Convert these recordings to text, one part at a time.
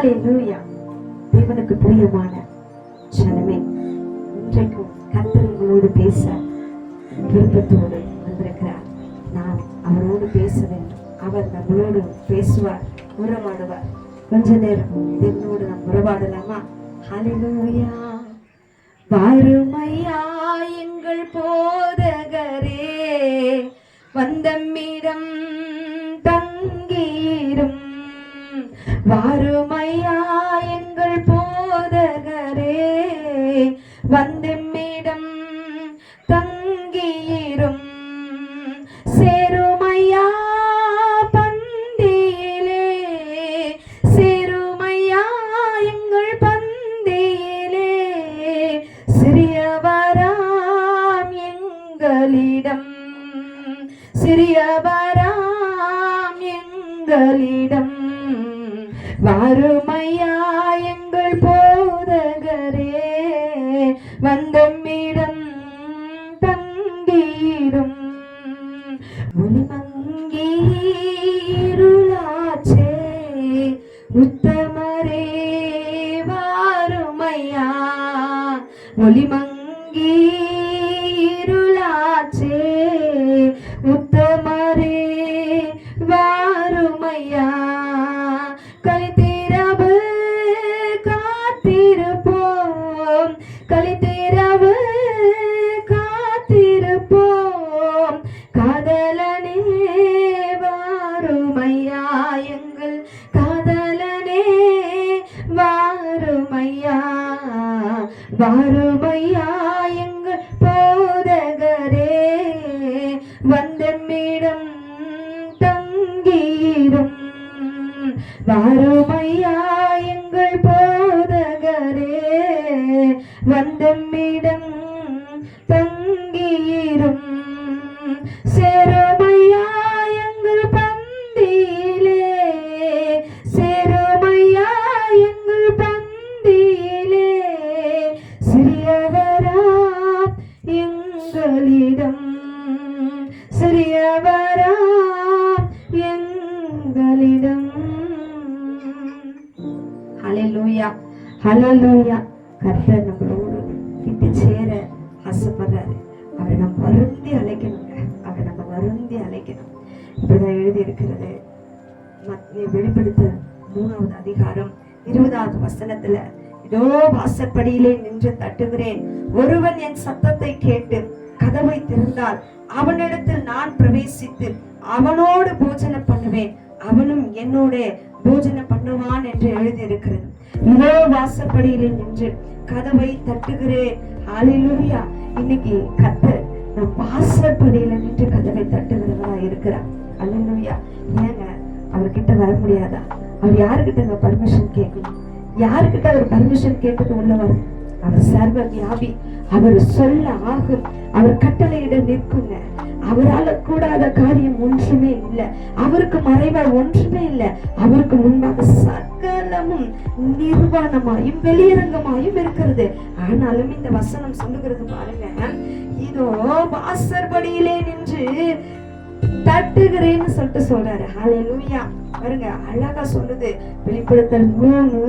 ஹalleluya தேவனுக்கு பிரியமான ஜனமே இன்றைக்கும் கர்த்தர் உங்களோடு பேச விருப்பத்தோடு வந்திருக்கிறார். நாம் அவரோடு பேச வேண்டும். அவர் நம்மளோடு பேசுவார் உறவாடுவார். கொஞ்ச நேரம் தேவனோடு நாம் உறவாடலாமா? ஹalleluya வறுமையா எங்கள் போதகரே வந்தம்மிடம் தங்கீரும் வாரு வந்தெம்மிடம் தங்கியிரும். சேருமையா பந்தியிலே சேருமையா எங்கள் பந்தியிலே. சிறியவராம் எங்களிடம் சிறியவராம் எங்களிடம். வாருமையா வந்தம்மிடம் தங்கீரும் ஒளிமங்கீருளாச்சே உத்தமரே வாருமையா ஒளிமங்கீருளாச்சே எங்கள் காதலனே வாருமையா வாருமையா. இப்படிதான் எழுதியிருக்கிறது. வெளிப்படுத்த மூணாவது அதிகாரம் இருபதாவது வசனத்துல இதோ வாசற்படியிலே நின்று தட்டுகிறேன். ஒருவன் என் சத்தத்தை கேட்டு கதவை திறந்தால் அவனிடத்தில் நான் பிரவேசித்து அவனோடு போஜனம் பண்ணுவேன். அவனும் என்னோட போஜனம் பண்ணுவான் என்று எழுதியிருக்கிறது. இதோ வாசப்படியிலே நின்று கதவை தட்டுகிறேன். அலிலுரியா இன்னைக்கு கத்தர் நம் வாசற்படியில நின்று கதவை தட்டுகிறவரா இருக்கிறார் அல்லையா ஏங்க அவர்கிட்ட வர முடியாதா? அவர் யாருக்கிட்ட பர்மிஷன் கேட்கணும்? யாருக்கிட்ட அவர் பர்மிஷன் கேட்டுட்டு உள்ள வரும் அவர் சர்வ வியாபி அவர் சொல்ல ஆகும் அவர் கட்டளையிட நிற்குங்க. அவரால கூடாத காரியம் ஒன்றுமே இல்லை. அவருக்கு மறைவா ஒன்றுமே இல்லை. அவருக்கு முன்பாக சகலமும் நிர்வாணமாயும் வெளியரங்கமாயும் இருக்கிறது. ஆனாலும் இந்த வசனம் சொல்லுகிறது பாருங்க. இதோ வாசற்படியிலே நின்று தட்டுகிறேன்னு சொல்லிட்டு சொல்றாரு. ஹalleluya. பாருங்க அழகா சொல்லுது. வெளிப்படுத்தல் மூணு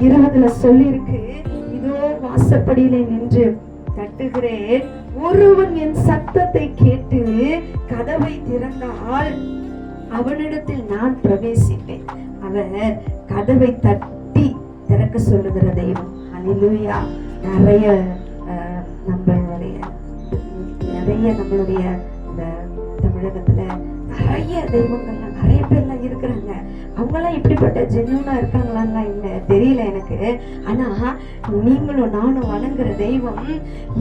இருபதுல சொல்லியிருக்கு. இதோ வாசப்படியிலே நின்று தட்டுகிறேன். ஒருவன் என் சத்தத்தை கேட்டு கதவை திறந்தால் அவனிடத்தில் நான் பிரவேசிப்பேன். அவர் கதவை தட்டி திறக்க சொல்லுகிற தெய்வம். அலிலுயா நிறைய அஹ், நம்மளுடைய நிறைய நம்மளுடைய இந்த உலகத்துல நிறைய தெய்வங்கள்லாம் நிறைய பேர்லாம் இருக்கிறாங்க. அவங்கெல்லாம் இப்படிப்பட்ட ஜென்யூனா இருக்காங்களான்லாம் இல்லை தெரியல எனக்கு. ஆனா நீங்களும் நானும் வணங்குற தெய்வம்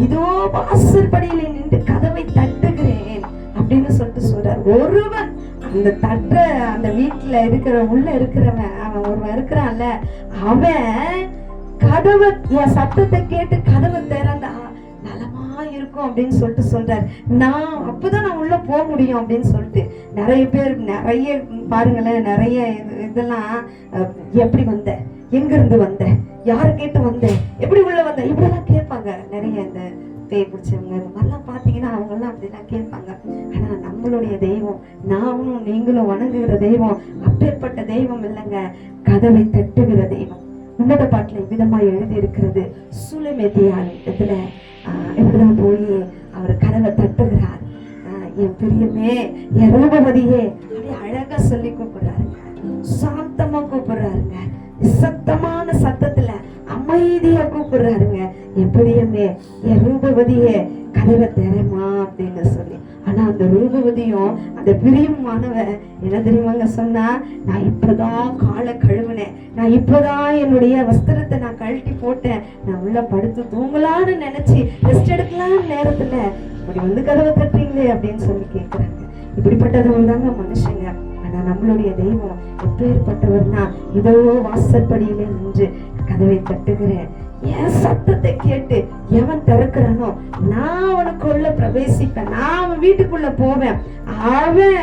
இதோ வாசற்படியில நின்று கதவை தட்டுகிறேன் அப்படின்னு சொல்லிட்டு சொல்றார். ஒருவன் அந்த தட்டுற அந்த வீட்டுல இருக்கிற உள்ள இருக்கிறவன் அவன் ஒருவன் இருக்கிறான்ல அவன் கதவை என் சத்தத்தை கேட்டு கதவை திறந்தான் தான் இருக்கும் அப்படின்னு சொல்லிட்டு சொல்றாரு. நான் அப்பதான் நான் உள்ள போக முடியும் அப்படின்னு சொல்லிட்டு. நிறைய பேர் நிறைய பாருங்களேன் நிறைய இதெல்லாம் எப்படி வந்த? எங்க இருந்து வந்த? யாரை கேட்டு வந்த? எப்படி உள்ள வந்த? இப்படிலாம் கேட்பாங்க. நிறைய இந்த பேய் பிடிச்சவங்க இந்த மாதிரிலாம் பார்த்தீங்கன்னா அவங்கெல்லாம் அப்படிலாம் கேட்பாங்க. ஆனால் நம்மளுடைய தெய்வம் நாமும் நீங்களும் வணங்குகிற தெய்வம் அப்பேற்பட்ட தெய்வம் இல்லைங்க. கதவை தட்டுகிற தெய்வம். உன்னத பாட்டில் இவ்விதமா எழுதி இருக்கிறது சுலமெதியான் இடத்துல இப்படிதான் போய் அவர் கதவை தட்டுகிறார். ஆஹ், என் பிரியமே என் ரூபவதியே அப்படியே அழகா சொல்லி கூப்பிடுறாருங்க. சாந்தமா கூப்பிடுறாருங்க. சத்தமான சத்தத்துல அமைதியா கூப்பிடுறாருங்க. என் பிரியமே என் ரூபவதியே கதவை தரமா அப்படின்னு சொல்லி. ஆனா அந்த ரூபவதியும் அந்த பிரியமானவ என்ன தெரியுமாங்க சொன்னா நான் இப்பதான் காலை கழுவுனேன். நான் இப்பதான் என்னுடைய வஸ்திரத்தை நான் கழட்டி போட்டேன். நான் உள்ள படுத்து தூங்கலான்னு நினைச்சு ரெஸ்ட் எடுக்கலாம்னு நேரத்துல இப்படி வந்து கதவை தட்டுறீங்களே அப்படின்னு சொல்லி கேக்குறாங்க. இப்படிப்பட்டவங்க தாங்க மனுஷங்க. ஆனா நம்மளுடைய தெய்வம் எப்பேற்பட்டவர்னா இதோ வாசற்படியிலே நின்று கதவை தட்டுகிறேன். என் சத்தத்தை கேட்டு எவன் திறக்கிறானோ நான் அவனுக்குள்ள பிரவேசிப்பேன். நான் அவன் வீட்டுக்குள்ள போவேன். அவன்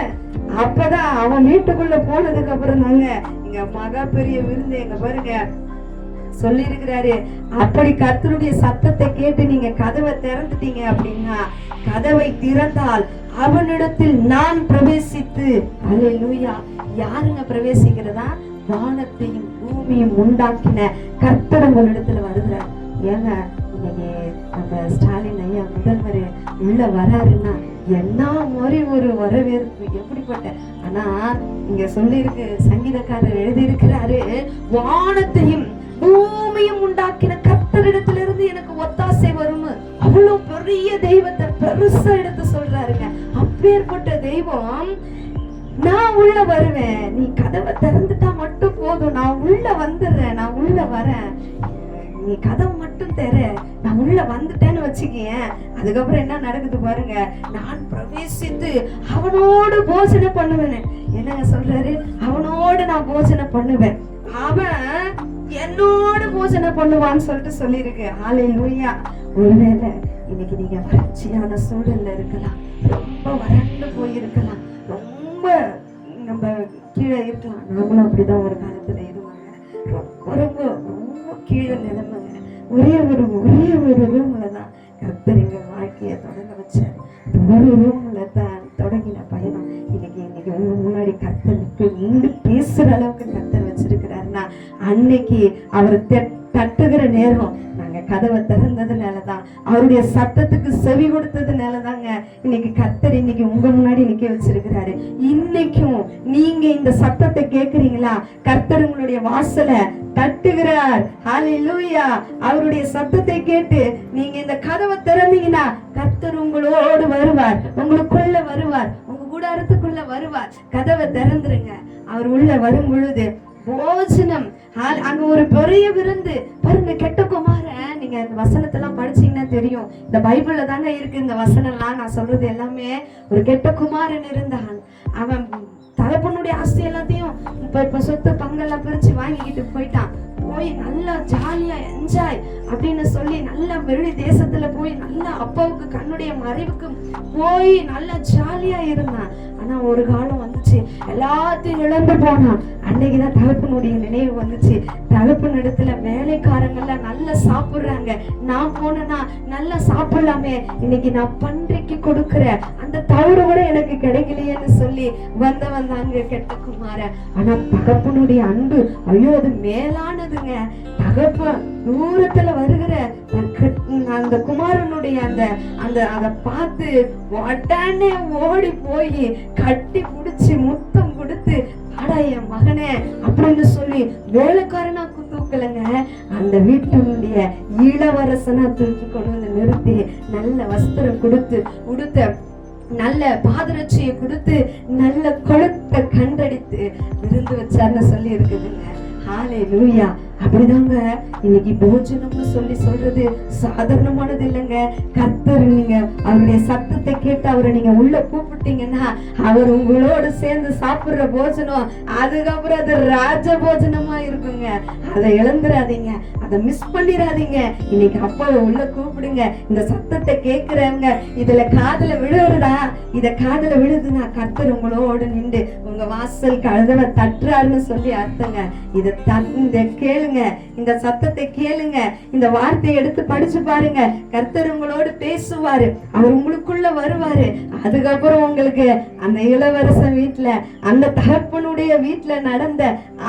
அப்பதான் அவன் வீட்டுக்குள்ள போனதுக்கு அப்புறம் தாங்க இங்க மகா பெரிய விருந்து எங்க பாருங்க சொல்லி இருக்கிறாரு அப்படி கர்த்தருடைய சத்தத்தை கேட்டு நீங்க கதவை திறந்துட்டீங்க அப்படின்னா கதவை திறந்தால் அவனிடத்தில் நான் பிரவேசித்து அல்லேலூயா யாருங்க பிரவேசிக்கிறதா? வானத்தையும் பூமியும் உண்டாக்கின கர்த்தர் உங்களிடத்துல வருகிறார். ஏங்க இன்னைக்கு நம்ம ஸ்டாலின் ஐயா முதல்வர் உள்ள வராருன்னா என்ன மாதிரி ஒரு வரவேற்பு எப்படிப்பட்ட ஆனா இங்க சொல்லியிருக்கு சங்கீதக்காரர் எழுதியிருக்கிறாரு வானத்தையும் பூமியும் உண்டாக்கின கர்த்தரிடத்திலிருந்து எனக்கு ஒத்தாசை வரும். அவ்வளவு பெரிய தெய்வத்தை பெருசா எடுத்து சொல்றாருங்க. அப்பேற்பட்ட தெய்வம் நான் உள்ள வருவேன். நீ கதவை திறந்துட்டா மட்டும் போதும். நான் உள்ள வந்துடுறேன். நான் உள்ள வரேன். நீ கதவை மட்டும் தெர நான் உள்ள வந்துட்டேன்னு வச்சுக்கேன். அதுக்கப்புறம் என்ன நடக்குது பாருங்க. நான் பிரவேசித்து அவனோடு போஜனை பண்ணுவேன். என்னங்க சொல்றாரு? அவனோடு நான் போஜனை பண்ணுவேன். அவன் என்னோட போஜனை பண்ணுவான்னு சொல்லிட்டு சொல்லியிருக்கு. ஆலை லூயா ஒருவேளை இன்னைக்கு நீங்க வறட்சியான சூழல்ல இருக்கலாம். ரொம்ப வறண்டு போயிருக்கலாம். ரொம்ப நம்ம கீழே இருக்கலாம் நாமளும் அப்படிதான் ஒரு காலத்துல இருவாங்க. ரொம்ப ரொம்ப ரொம்ப கீழே நிலைமைங்க ஒரே ஒரு ஒரே ஒரு ரூம்ல தான் கர்த்தர் எங்க வாழ்க்கையை தொடங்க வச்சார். ஒரு ரூம்ல தான் தொடங்கின பயணம். இன்னைக்கு இன்னைக்கு முன்னாடி கர்த்தருக்கு நின்று பேசுற அளவுக்கு கர்த்தர் வச்சிருக்கிறாருன்னா அன்னைக்கு அவர் தட்டுகிற நேரம் நாங்க கதவை திறந்ததுனால தான் அவருடைய சத்தத்துக்கு செவி கொடுத்ததுனால தாங்க இன்னைக்கு கத்த இன்னைக்கு உங்க முன்னாடி நிக்க வச்சிருக்கிறாரு. இன்னைக்கும் நீங்க இந்த சத்தத்தை கேக்குறீங்களா? கர்த்தர் உங்களுடைய வாசலை தட்டுகிறார். ஹalleluya. அவருடைய சத்தத்தை கேட்டு நீங்க இந்த கதவை திறந்தீங்கன்னா கர்த்தர் உங்களோடு வருவார். உங்களுக்குள்ள வருவார். உங்க கூடாரத்துக்குள்ள வருவார். கதவை திறந்துருங்க. அவர் உள்ள வரும் பொழுது போஜனம் அங்க ஒரு பெரிய விருந்து. பாருங்க கெட்ட குமாரன் நீங்க இந்த வசனத்தெல்லாம் படிச்சீங்கன்னா தெரியும். இந்த பைபிள்ல தாங்க இருக்கு இந்த வசனம்லாம். நான் சொல்றது எல்லாமே ஒரு கெட்ட குமாரன் இருந்தான். அவன் தகப்பனுடைய ஆஸ்தி எல்லாத்தையும் இப்ப இப்ப சொத்து பங்கெல்லாம் பிரிச்சு வாங்கிக்கிட்டு போயிட்டான். போய் நல்லா ஜாலியா என்ஜாய் அப்படின்னு சொல்லி நல்லா வெளி தேசத்துல போய் நல்லா அப்பாவுக்கு கண்ணுடைய மறைவுக்கு போய் நல்லா ஜாலியா இருந்தான். ஆனா ஒரு காலம் வந்துச்சு. எல்லாத்தையும் இழந்து போனான் அன்னைக்குதான் தகப்பனுடைய நினைவு வந்துச்சு. தகப்பன் இடத்துல வேலைக்காரங்கெல்லாம் நல்லா சாப்பிடுறாங்க. நான் போனேன்னா நல்லா சாப்பிடலாமே. இன்னைக்கு நான் பன்றைக்கு கொடுக்கிற அந்த தவிர கூட எனக்கு கிடைக்கலையேன்னு சொல்லி வந்த வந்தாங்க கெட்ட குமாரன். ஆனா தகப்பனுடைய அன்பு ஐயோ அது மேலானதுங்க. தகப்பன் தூரத்துல வருகிற அந்த அந்த குமாரனுடைய அந்த அந்த அதை பார்த்து உடனே ஓடி போய் கட்டி பிடிச்சி முத்தம் கொடுத்து அடா என் மகனே அப்படின்னு சொல்லி வேலைக்காரனா தூக்கலைங்க அந்த வீட்டினுடைய இளவரசனா தூக்கி கொண்டு வந்து நிறுத்தி நல்ல வஸ்திரம் கொடுத்து உடுத்த நல்ல பாதரட்சியை கொடுத்து நல்ல கொழுத்த கண்டடித்து விருந்து வச்சார்னு சொல்லி இருக்குதுங்க ஹாலே லூயா அப்படிதாங்க. இன்னைக்கு போஜனம்னு சொல்லி சொல்றது சாதாரணமானது இல்லைங்க. கர்த்தர் நீங்க அவருடைய சத்தத்தை கேட்டு அவரை நீங்க உள்ள கூப்பிட்டீங்கன்னா அவர் உங்களோட சேர்ந்து சாப்பிடுற போஜனம் அதுக்கப்புறம் அது ராஜ போஜனமா இருக்குங்க. அதை இழந்துடாதீங்க அதை மிஸ் பண்ணிடாதீங்க இன்னைக்கு அப்பாவை உள்ள கூப்பிடுங்க. இந்த சத்தத்தை கேட்கிறவங்க இதுல காதுல விழுறதா? இத காதுல விழுதுன்னா கர்த்தர் உங்களோட நின்று உங்க வாசல் கழுதவை தட்டுறாருன்னு சொல்லி அர்த்தங்க. இத தட்- கேளுங்க. பாருங்க. இந்த சத்தத்தை கேளுங்க. இந்த வார்த்தையை எடுத்து படிச்சு பாருங்க. கர்த்தர் உங்களோடு பேசுவாரு. அவர் உங்களுக்குள்ள வருவாரு. அதுக்கப்புறம் உங்களுக்கு அந்த இளவரசன் வீட்டுல அந்த தகப்பனுடைய வீட்டுல நடந்த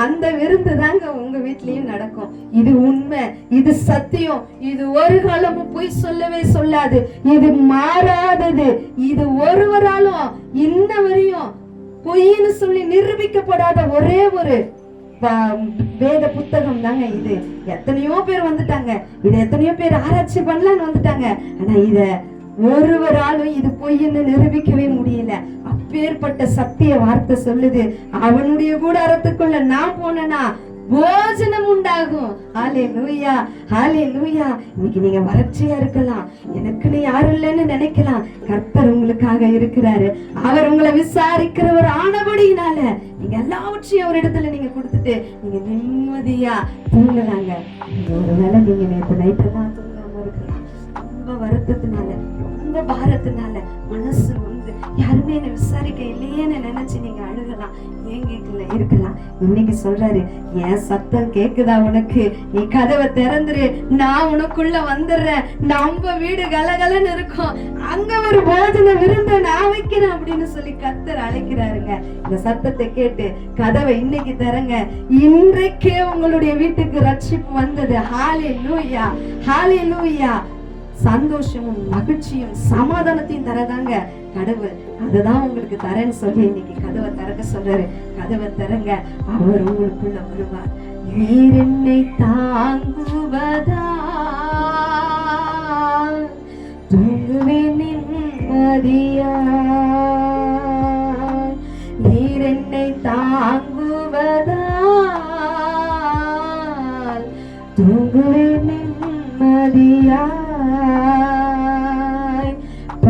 அந்த விருந்து தாங்க உங்க வீட்லயும் நடக்கும். இது உண்மை. இது சத்தியம். இது ஒரு காலமும் பொய் சொல்லவே சொல்லாது. இது மாறாதது. இது ஒருவராலும் இன்ன வரையும் பொய்ன்னு சொல்லி நிரூபிக்கப்படாத ஒரே ஒரு வேத புத்தகம் தாங்க இது. எத்தனையோ பேர் வந்துட்டாங்க. இது எத்தனையோ பேர் ஆராய்ச்சி பண்ணலான்னு வந்துட்டாங்க. ஆனா இத ஒருவராலும் இது பொய்ன்னு நிரூபிக்கவே முடியல. அப்பேற்பட்ட சத்திய வார்த்தை சொல்லுது. அவனுடைய கூடாரத்துக்குள்ள நான் போனேனா? போஜனம் உண்டாகும் ஹாலே லூயா ஹாலே லூயா இன்னைக்கு நீங்க வறட்சியா இருக்கலாம். எனக்குன்னு யாரும் இல்லைன்னு நினைக்கலாம். கர்த்தர் உங்களுக்காக இருக்கிறாரு. அவர் உங்களை விசாரிக்கிறவர் ஆனபடியினால நீங்க எல்லாவற்றையும் அவர் இடத்துல நீங்க கொடுத்துட்டு நீங்க நிம்மதியா தூங்கலாங்க. ஒருவேளை நீங்க நேற்று நைட்டெல்லாம் தூங்காம இருக்கலாம். ரொம்ப வருத்தத்தினால ரொம்ப பாரத்தினால மனசு யாருமே என்னை விசாரிக்க இல்லையேன்னு நினைச்சு நீங்க அழுகலாம்? ஏன் கேட்கல? இருக்கலாம். இன்னைக்கு சொல்றாரு என் சத்தம் கேக்குதா உனக்கு? நீ கதவை திறந்துரு. நான் உனக்குள்ள வந்துடுறேன். நம்ம வீடு கலகலன்னு இருக்கும். அங்க ஒரு போஜன விருந்த நான் வைக்கிறேன் அப்படின்னு சொல்லி கத்தர் அழைக்கிறாருங்க. இந்த சத்தத்தை கேட்டு கதவை இன்னைக்கு தரங்க இன்றைக்கே உங்களுடைய வீட்டுக்கு ரட்சிப்பு வந்தது. ஹாலே லூயா ஹாலே லூயா சந்தோஷமும் மகிழ்ச்சியும் சமாதானத்தையும் தரதாங்க கடவுள். அதுதான் உங்களுக்கு தரேன்னு சொல்லி இன்னைக்கு கதவை திறக்க சொல்றாரு. கதவை திறங்க அவர் உங்களுக்குள்ள வருவார். நீர் என்னை தாங்குவதா தூங்குவேன் நிம்மதியா?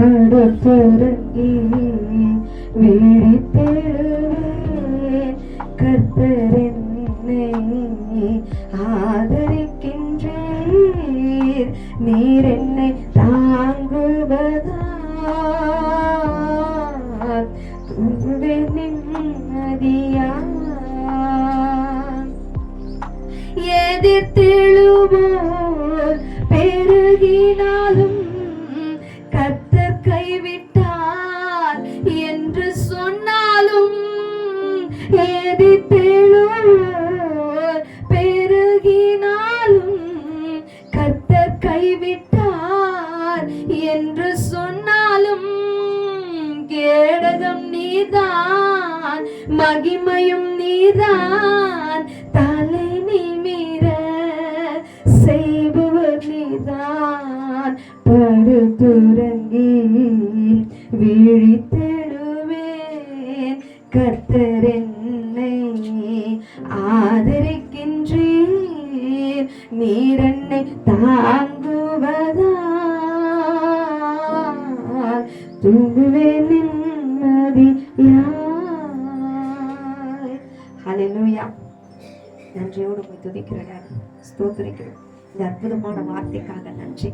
படுத்துறங்கி விழித்தெழுவேன் கர்த்தர் என்னை ஆதரிக்கின்றீர். நீர் என்னை தாங்குவதா தூங்குவேன் நிம்மதியாய் எதிர்த்தெழுவோர் பெருகினாலும் துறங்கி விழித்தெழுவேன் கர்த்தர் என்னை ஆதரிக்கின்றீர். நீரன்னை தாங்குவதா தூங்குவேன் நிம்மதி ஹalleluya. நன்றியோடு போய் துதிக்கிறேன். ஸ்தோத்திரிக்கிறேன். இந்த அற்புதமான வார்த்தைக்காக நன்றி.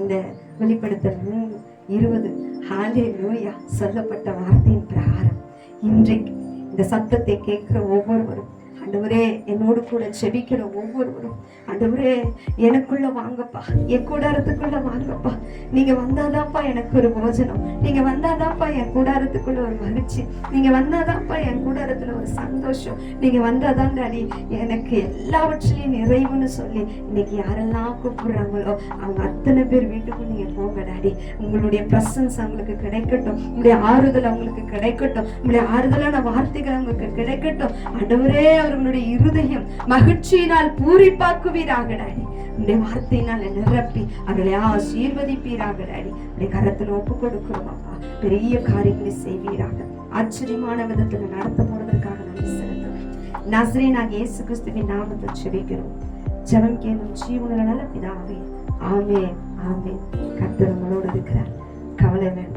இந்த வெளிப்படுத்தல் மூணு இருபது. ஹாலே லூயா சொல்லப்பட்ட வார்த்தையின் பிரகாரம். இன்றைக்கு இந்த சத்தத்தை கேட்கிற ஒவ்வொருவரும் ஆண்டவரே என்னோடு கூட செபிக்கிற ஒவ்வொருவரும் ஆண்டவரே எனக்குள்ள வாங்கப்பா என் கூடாரத்துக்குள்ள வாங்கப்பா. நீங்க வந்தாதான்ப்பா எனக்கு ஒரு போஜனம். நீங்க வந்தாதான்ப்பா என் கூடாரத்துக்குள்ள ஒரு மகிழ்ச்சி. நீங்க வந்தாதான்ப்பா என் கூடாரத்துல ஒரு சந்தோஷம். நீங்க வந்தாதான் டாடி எனக்கு எல்லாவற்றிலையும் நிறைவுன்னு சொல்லி இன்னைக்கு யாரெல்லாம் கூப்பிடுறாங்களோ அவங்க அத்தனை பேர் வீட்டுக்கும் நீங்க போங்க டாடி. உங்களுடைய பிரசன்ஸ் அவங்களுக்கு கிடைக்கட்டும். உங்களுடைய ஆறுதல் அவங்களுக்கு கிடைக்கட்டும். உங்களுடைய ஆறுதலான வார்த்தைகள் அவங்களுக்கு கிடைக்கட்டும். ஆண்டவரே அவர்களுடைய இருதயம் மகிழ்ச்சியினால் பூரிப்பாக்குவீராக டாடி உங்களுடைய வார்த்தையினால் நிரப்பி அவர்களை ஆசீர்வதிப்பீராக டாடி உடைய கரத்தில் ஒப்பு கொடுக்கிறோம் அப்பா. பெரிய காரியங்களை செய்வீராக. ஆச்சரியமான விதத்துல நடத்த போனதற்காக நன்றி செலுத்துவேன் நசரே நான் இயேசு கிறிஸ்துவின் நாமத்தை செவிக்கிறோம் ஜெபம் கேளும் ஜீவனுள்ள பிதாவே. ஆமே ஆமே கர்த்தர் உங்களோடு இருக்கிறார். கவலை வேண்டாம்.